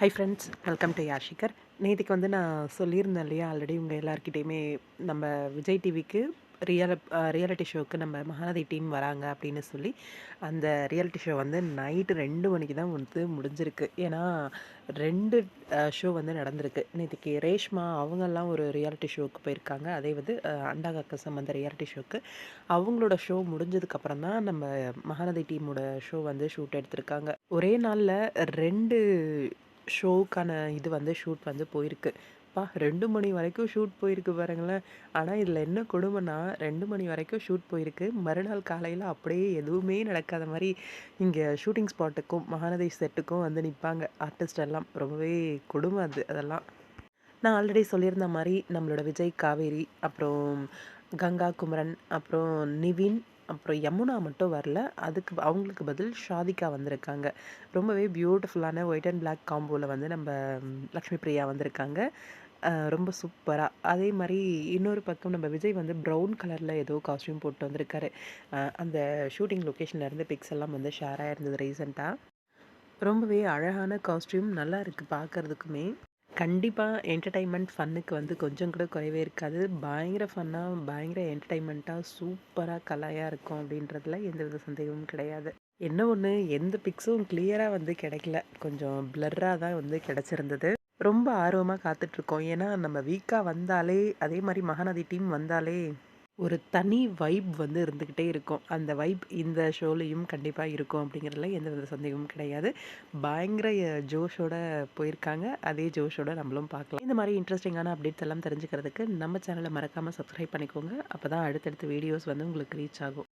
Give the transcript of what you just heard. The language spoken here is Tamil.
ஹை ஃப்ரெண்ட்ஸ் வெல்கம் டு யாஷிகர் நேற்றுக்கு வந்து நான் சொல்லியிருந்தேன் இல்லையா? ஆல்ரெடி உங்கள் எல்லாருக்கிட்டேயுமே நம்ம விஜய் டிவிக்கு ரியல் ரியாலிட்டி ஷோவுக்கு நம்ம மகாநதி டீம் வராங்க அப்படின்னு சொல்லி அந்த ரியாலிட்டி ஷோ வந்து நைட்டு ரெண்டு மணிக்கு தான் வந்து முடிஞ்சிருக்கு. ஏன்னா ரெண்டு ஷோ வந்து நடந்திருக்கு. நேற்றுக்கு ரேஷ்மா அவங்கெல்லாம் ஒரு ரியாலிட்டி ஷோவுக்கு போயிருக்காங்க. அதே வந்து அண்டா காக்க சம்மந்த ரியாலிட்டி ஷோவுக்கு அவங்களோட ஷோ முடிஞ்சதுக்கப்புறம் தான் நம்ம மகாநதி டீமோட ஷோ வந்து ஷூட் எடுத்திருக்காங்க. ஒரே நாளில் ரெண்டு ஷோவுக்கான இது வந்து ஷூட் வந்து போயிருக்கு. பா ரெண்டு மணி வரைக்கும் ஷூட் போயிருக்கு பாருங்களேன். ஆனால் இதில் என்ன கொடுமைன்னா ரெண்டு மணி வரைக்கும் ஷூட் போயிருக்கு. மறுநாள் காலையில் அப்படியே எதுவுமே நடக்காத மாதிரி இங்கே ஷூட்டிங் ஸ்பாட்டுக்கும் மகாநதி செட்டுக்கும் வந்து நிற்பாங்க ஆர்டிஸ்ட் எல்லாம் ரொம்பவே கொடுமை அது அதெல்லாம். நான் ஆல்ரெடி சொல்லியிருந்த மாதிரி நம்மளோட விஜய் காவேரி அப்புறம் கங்கா குமரன் அப்புறம் நிவின் அப்புறம் யமுனா மட்டும் வரல. அதுக்கு அவங்களுக்கு பதில் ஷாதிகா வந்திருக்காங்க. ரொம்பவே பியூட்டிஃபுல்லான ஒயிட் அண்ட் பிளாக் காம்போவில் வந்து நம்ம லக்ஷ்மி பிரியா வந்திருக்காங்க. ரொம்ப சூப்பராக அதே மாதிரி இன்னொரு பக்கம் நம்ம விஜய் வந்து ப்ரௌன் கலரில் ஏதோ காஸ்ட்யூம் போட்டு வந்திருக்காரு. அந்த ஷூட்டிங் லொக்கேஷன்லேருந்து பிக்ஸ் எல்லாம் வந்து ஷேர் ஆகிருந்தது ரீசெண்டாக ரொம்பவே அழகான காஸ்ட்யூம் நல்லா இருக்குது பார்க்குறதுக்குமே. கண்டிப்பாக என்டர்டைன்மெண்ட் ஃபன்னுக்கு வந்து கொஞ்சம் கூட குறைவே இருக்காது. பயங்கர ஃபன்னாக பயங்கர என்டர்டைன்மெண்ட்டாக சூப்பராக கலையாக இருக்கும் அப்படின்றதுல எந்த வித சந்தேகமும் கிடையாது. என்ன ஒன்று எந்த பிக்ஸும் கிளியராக வந்து கிடைக்கல. கொஞ்சம் பிளர்ராக தான் வந்து கிடச்சிருந்தது. ரொம்ப ஆர்வமாக காத்துட்ருக்கோம் ஏன்னா நம்ம வீக்காக வந்தாலே அதே மாதிரி மகாநதி டீம் வந்தாலே ஒரு தனி வைப் வந்து இருந்துக்கிட்டே இருக்கும். அந்த வைப் இந்த ஷோலையும் கண்டிப்பாக இருக்கும் அப்படிங்கிறதுல எந்த வித சந்தேகமும் கிடையாது. பயங்கர ஜோஷோட போயிருக்காங்க. அதே ஜோஷோட நம்மளும் பார்க்கலாம். இந்த மாதிரி இன்ட்ரெஸ்டிங்கான அப்டேட்ஸ் எல்லாம் தெரிஞ்சுக்கிறதுக்கு நம்ம சேனலை மறக்காமல் சப்ஸ்கிரைப் பண்ணிக்கோங்க. அப்போ தான் அடுத்தடுத்த வீடியோஸ் வந்து உங்களுக்கு ரீச் ஆகும்.